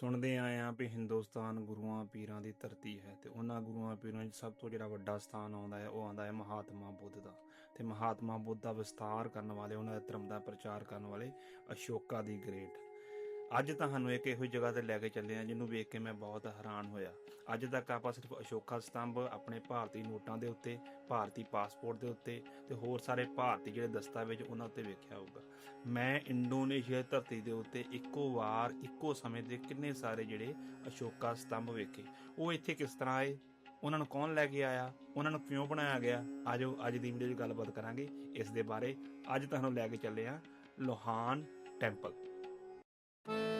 ਸੁਣਦੇ ਆਏ ਆ ਵੀ ਹਿੰਦੁਸਤਾਨ ਗੁਰੂਆਂ ਪੀਰਾਂ ਦੀ ਧਰਤੀ ਹੈ ਤੇ ਉਹਨਾਂ ਗੁਰੂਆਂ ਪੀਰਾਂ 'ਚ ਸਭ ਤੋਂ ਜਿਹੜਾ ਵੱਡਾ ਸਥਾਨ ਆਉਂਦਾ ਹੈ, ਉਹ ਆਉਂਦਾ ਹੈ ਮਹਾਤਮਾ ਬੁੱਧ ਦਾ। ਤੇ ਮਹਾਤਮਾ ਬੁੱਧ ਦਾ ਵਿਸਤਾਰ ਕਰਨ ਵਾਲੇ, ਉਹਨਾਂ ਦੇ ਧਰਮ ਦਾ ਪ੍ਰਚਾਰ ਕਰਨ ਵਾਲੇ ਅਸ਼ੋਕਾ ਦੀ ਗ੍ਰੇਟ। ਅੱਜ ਤੁਹਾਨੂੰ ਇੱਕ ਇਹੋ ਜਿਹੀ ਜਗ੍ਹਾ ਤੇ ਲੈ ਕੇ ਚੱਲੇ ਆ ਜਿਹਨੂੰ ਵੇਖ ਕੇ ਮੈਂ ਬਹੁਤ ਹੈਰਾਨ ਹੋਇਆ। ਅੱਜ ਤੱਕ ਆਪਾਂ ਸਿਰਫ ਅਸ਼ੋਕਾ ਸਤੰਭ ਆਪਣੇ ਭਾਰਤੀ ਨੋਟਾਂ ਦੇ ਉੱਤੇ, ਭਾਰਤੀ ਪਾਸਪੋਰਟ ਦੇ ਉੱਤੇ ਤੇ ਹੋਰ ਸਾਰੇ ਭਾਰਤੀ ਜਿਹੜੇ ਦਸਤਾਵੇਜ਼ ਉਹਨਾਂ ਉੱਤੇ ਵੇਖਿਆ ਹੋਊਗਾ। ਮੈਂ ਇੰਡੋਨੇਸ਼ੀਆ ਧਰਤੀ ਦੇ ਉੱਤੇ ਇੱਕੋ ਵਾਰ, ਇੱਕੋ ਸਮੇਂ 'ਤੇ ਕਿੰਨੇ ਸਾਰੇ ਜਿਹੜੇ ਅਸ਼ੋਕਾ ਸਤੰਭ ਵੇਖੇ। ਉਹ ਇੱਥੇ ਕਿਸ ਤਰ੍ਹਾਂ ਆਏ? ਉਹਨਾਂ ਨੂੰ ਕੌਣ ਲੈ ਕੇ ਆਇਆ? ਉਹਨਾਂ ਨੂੰ ਕਿਉਂ ਬਣਾਇਆ ਗਿਆ? ਆਜੋ, ਅੱਜ ਦੀ ਵੀਡੀਓ 'ਚ ਗੱਲਬਾਤ ਕਰਾਂਗੇ। ਇਸ ਦੇ ਬਾਰੇ ਅੱਜ ਤੁਹਾਨੂੰ ਲੈ ਕੇ ਚੱਲੇ ਆ ਲੋਹਾਨ ਟੈਂਪਲ। Thank you.